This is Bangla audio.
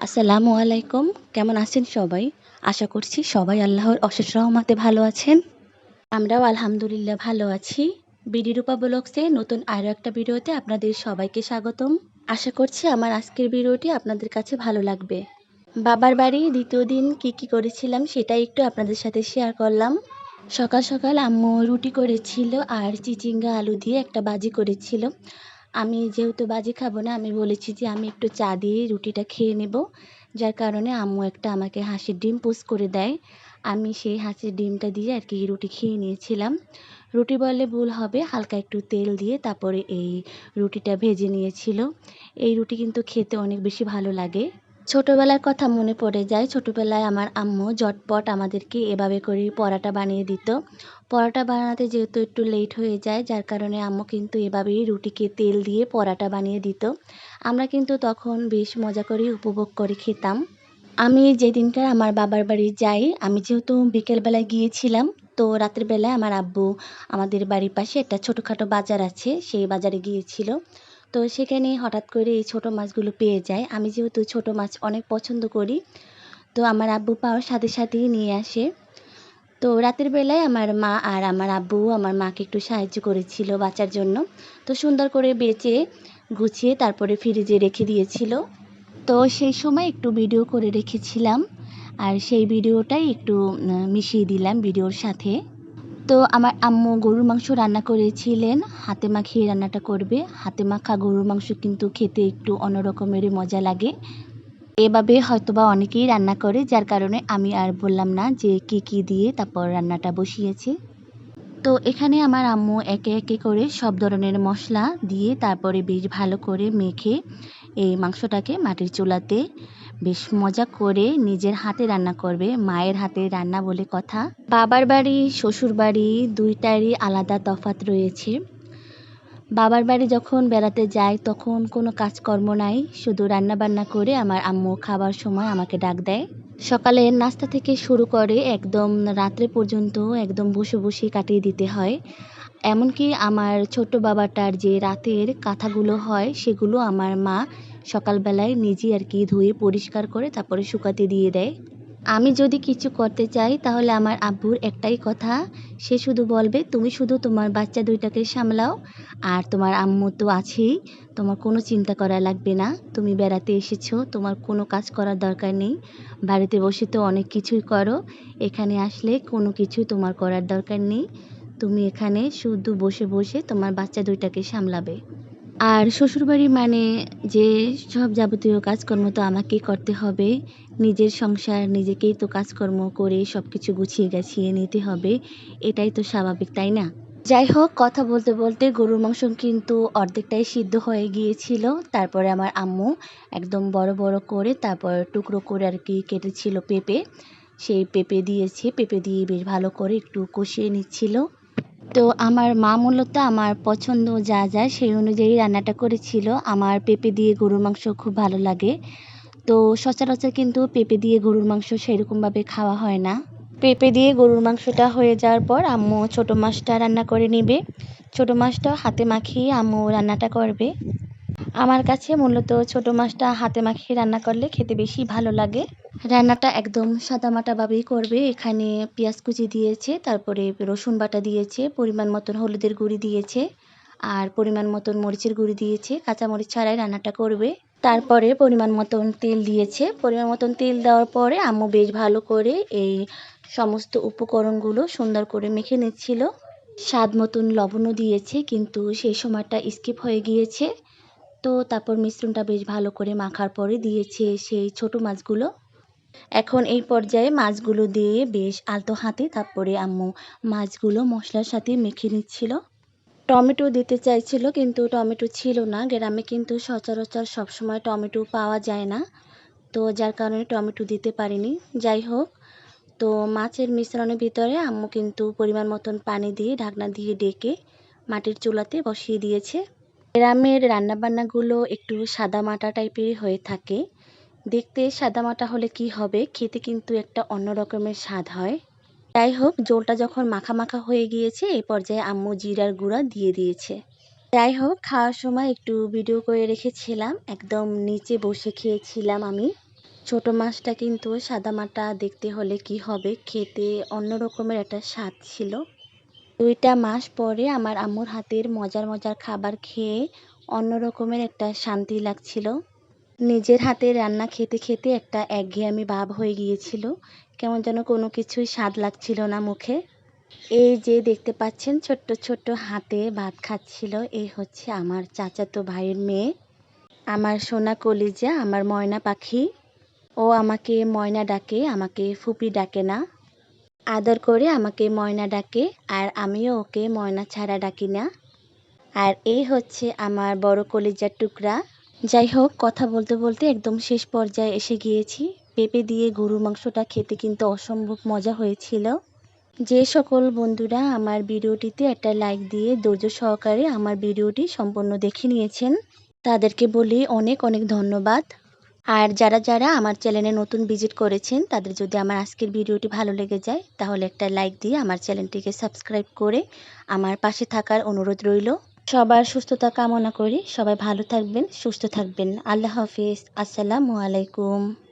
আসসালামু আলাইকুম। কেমন আছেন সবাই? আশা করছি সবাই আল্লাহর অশেষ রহমতে ভালো আছেন। আমরাও আলহামদুলিল্লাহ ভালো আছি। বিডি রূপা ব্লগসে নতুন আরও একটা ভিডিওতে আপনাদের সবাইকে স্বাগতম। আশা করছি আমার আজকের ভিডিওটি আপনাদের কাছে ভালো লাগবে। বাবার বাড়ি দ্বিতীয় দিন কি কি করেছিলাম সেটাই একটু আপনাদের সাথে শেয়ার করলাম। সকাল সকাল আম্মু রুটি করেছিল আর চিচিঙ্গা আলু দিয়ে একটা বাজি করেছিল। আমি যেহেতু বাজি খাব না, আমি বলেছি যে আমি একটু চা দিয়ে রুটিটা খেয়ে নেব। যার কারণে আম্মু একটা আমাকে হাঁসের ডিম পোস্ট করে দেয়। আমি সেই হাঁসের ডিমটা দিয়ে আর কি রুটি খেয়ে নিয়েছিলাম। রুটি বললে ভুল হবে, হালকা একটু তেল দিয়ে তারপরে এই রুটিটা ভেজে নিয়েছিল। এই রুটি কিন্তু খেতে অনেক বেশি ভালো লাগে। ছোটোবেলার কথা মনে পড়ে যায়, ছোটোবেলায় আমার আম্মু ঝটপট আমাদেরকে এভাবে করে পরাটা বানিয়ে দিত। পরাটা বানাতে যেহেতু একটু লেট হয়ে যায়, যার কারণে আম্মু কিন্তু এভাবেই রুটিকে তেল দিয়ে পরাটা বানিয়ে দিত। আমরা কিন্তু তখন বেশ মজা করে উপভোগ করে খেতাম। আমি যেদিনকার আমার বাবার বাড়ি যাই, আমি যেহেতু বিকেলবেলায় গিয়েছিলাম, তো রাতের বেলায় আমার আব্বু আমাদের বাড়ির পাশে একটা ছোটোখাটো বাজার আছে, সেই বাজারে গিয়েছিল। তো সেখানে হঠাৎ করে এই ছোটো মাছগুলো পেয়ে যায়। আমি যেহেতু ছোটো মাছ অনেক পছন্দ করি, তো আমার আব্বু পাওয়ার সাথে সাথেই নিয়ে আসে। তো রাতের বেলায় আমার মা আর আমার আব্বু আমার মাকে একটু সাহায্য করেছিল বাঁচার জন্য। তো সুন্দর করে বেচে, গুছিয়ে তারপরে ফ্রিজে রেখে দিয়েছিল। তো সেই সময় একটু ভিডিও করে রেখেছিলাম আর সেই ভিডিওটাই একটু মিশিয়ে দিলাম ভিডিওর সাথে। তো আমার আম্মু গরুর মাংস রান্না করেছিলেন, হাতে মাখিয়ে রান্নাটা করবে। হাতে মাখা গরুর মাংস কিন্তু খেতে একটু অন্যরকমেরই মজা লাগে। এভাবে হয়তোবা অনেকেই রান্না করে, যার কারণে আমি আর বললাম না যে কি কি দিয়ে তারপর রান্নাটা বসিয়েছি। তো এখানে আমার আম্মু একে একে করে সব ধরনের মশলা দিয়ে তারপরে বেশ ভালো করে মেখে এই মাংসটাকে মাটির চুলাতে বেশ মজা করে নিজের হাতে রান্না করবে, মায়ের হাতে রান্না বলে কথা। বাবার বাড়ি শ্বশুর বাড়ি দুইটারই আলাদা তফাত রয়েছে। বাবার বাড়ি যখন বেড়াতে যাই, তখন কোনো কাজকর্ম নাই। শুধু রান্না বান্না করে আমার আম্মু খাবার সময় আমাকে ডাক দেয়। সকালের নাস্তা থেকে শুরু করে একদম রাত্রে পর্যন্ত একদম বসে বসে কাটিয়ে দিতে হয়। এমনকি আমার ছোট বাবাটার যে রাতের কাঁথাগুলো হয়, সেগুলো আমার মা সকালবেলায় নিজে আর কি ধুয়ে পরিষ্কার করে তারপরে শুকাতে দিয়ে দেয়। আমি যদি কিছু করতে চাই, তাহলে আমার আব্বুর একটাই কথা। সে শুধু বলবে, তুমি শুধু তোমার বাচ্চা দুইটাকে সামলাও, আর তোমার আম্মু তো আছেই। তোমার কোনো চিন্তা করা লাগবে না। তুমি বেড়াতে এসেছ, তোমার কোনো কাজ করার দরকার নেই। বাড়িতে বসে তো অনেক কিছুই করো। এখানে আসলে কোনো কিছুই তোমার করার দরকার নেই। তুমি এখানে শুধু বসে বসে তোমার বাচ্চা দুইটাকে সামলাবে। আর শ্বশুরবাড়ি মানে যে সব যাবতীয় কাজকর্ম তো আমাকেই করতে হবে। নিজের সংসার, নিজেকেই তো কাজকর্ম করে সব কিছু গুছিয়ে গাছিয়ে নিতে হবে। এটাই তো স্বাভাবিক, তাই না? যাই হোক, কথা বলতে বলতে গরুর মাংস কিন্তু অর্ধেকটাই সিদ্ধ হয়ে গিয়েছিল। তারপরে আমার আম্মু একদম বড় বড় করে তারপর টুকরো করে আর কি কেটেছিল পেঁপে। সেই পেঁপে দিয়েছে, পেঁপে দিয়ে বেশ ভালো করে একটু কষিয়ে নিচ্ছিল। তো আমার মা মূলত আমার পছন্দ যা যা সেই অনুযায়ী রান্নাটা করেছিল। আমার পেঁপে দিয়ে গরুর মাংস খুব ভালো লাগে। তো সচরাচর কিন্তু পেঁপে দিয়ে গরুর মাংস সেরকমভাবে খাওয়া হয় না। পেঁপে দিয়ে গরুর মাংসটা হয়ে যাওয়ার পর আম্মু ছোটো মাছটা রান্না করে নেবে। ছোটো মাছটা হাতে মাখিয়ে আম্মু রান্নাটা করবে। আমার কাছে মূলত ছোটো মাছটা হাতে মাখিয়ে রান্না করলে খেতে বেশি ভালো লাগে। রান্নাটা একদম সাদামাটাভাবেই করবে। এখানে পেঁয়াজ কুচি দিয়েছে, তারপরে রসুন বাটা দিয়েছে, পরিমাণ মতন হলুদের গুঁড়ি দিয়েছে, আর পরিমাণ মতন মরিচের গুঁড়ি দিয়েছে। কাঁচামরিচ ছাড়াই রান্নাটা করবে। তারপরে পরিমাণ মতন তেল দিয়েছে। পরিমাণ মতন তেল দেওয়ার পরে আম্মু বেশ ভালো করে এই সমস্ত উপকরণগুলো সুন্দর করে মেখে নিচ্ছিল। স্বাদ মতন লবণও দিয়েছে, কিন্তু সেই সময়টা স্কিপ হয়ে গিয়েছে। তো তারপর মিশ্রণটা বেশ ভালো করে মাখার পরে দিয়েছে সেই ছোট মাছগুলো। এখন এই পর্যায়ে মাছগুলো দিয়ে বেশ আলতো হাতে তারপরে আম্মু মাছগুলো মশলার সাথে মেখে নিচ্ছিল। টমেটো দিতে চাইছিল কিন্তু টমেটো ছিল না। গ্রামে কিন্তু সচরাচর সবসময় টমেটো পাওয়া যায় না। তো যার কারণে টমেটো দিতে পারিনি। যাই হোক, তো মাছের মিশ্রণের ভিতরে আম্মু কিন্তু পরিমাণ মতন পানি দিয়ে ঢাকনা দিয়ে ডেকে মাটির চুলাতে বসিয়ে দিয়েছে। গ্রামের রান্নাবান্নাগুলো একটু সাদামাটা টাইপের হয়ে থাকে। দেখতে সাদামাটা হলে কি হবে, খেতে কিন্তু একটা অন্য রকমের স্বাদ হয়। যাই হোক, জলটা যখন মাখা মাখা হয়ে গিয়েছে এই পর্যায়ে আম্মু জিরার গুঁড়া দিয়ে দিয়েছে। যাই হোক, খাওয়ার সময় একটু ভিডিও করে রেখেছিলাম, একদম নিচে বসে খেয়েছিলাম আমি। ছোট মাছটা কিন্তু সাদামাটা দেখতে হলে কি হবে, খেতে অন্য রকমের একটা স্বাদ ছিল। দুইটা মাস পরে আমার আম্মুর হাতের মজার মজার খাবার খেয়ে অন্য রকমের একটা শান্তি লাগছিল। নিজের হাতে রান্না খেতে খেতে একটা একঘেয়েমি ভাব হয়ে গিয়েছিল। কেমন যেন কোনো কিছুই স্বাদ লাগছিল না মুখে। এই যে দেখতে পাচ্ছেন, ছোট্ট ছোট্ট হাতে ভাত খাচ্ছিল, এই হচ্ছে আমার চাচাতো ভাইয়ের মেয়ে। আমার সোনা কলিজা, আমার ময়না পাখি। ও আমাকে ময়না ডাকে, আমাকে ফুপি ডাকে না। আদর করে আমাকে ময়না ডাকে, আর আমিও ওকে ময়না ছাড়া ডাকি না। আর এই হচ্ছে আমার বড় কলিজার টুকরা। যাই হোক, কথা বলতে বলতে একদম শেষ পর্যায়ে এসে গিয়েছি। পেঁপে দিয়ে গরু মাংসটা খেতে কিন্তু অসম্ভব মজা হয়েছিল। যে সকল বন্ধুরা আমার ভিডিওটিতে একটা লাইক দিয়ে ধৈর্য সহকারে আমার ভিডিওটি সম্পূর্ণ দেখে নিয়েছেন, তাদেরকে বলি অনেক অনেক ধন্যবাদ। আর যারা যারা আমার চ্যানেলে নতুন ভিজিট করেছেন, তাদের যদি আমার আজকের ভিডিওটি ভালো লেগে যায়, তাহলে একটা লাইক দিয়ে আমার চ্যানেলটিকে সাবস্ক্রাইব করে আমার পাশে থাকার অনুরোধ রইল। সবার সুস্থতা কামনা করি। সবাই ভালো থাকবেন, সুস্থ থাকবেন। আল্লাহ হাফিজ। আসসালামু আলাইকুম।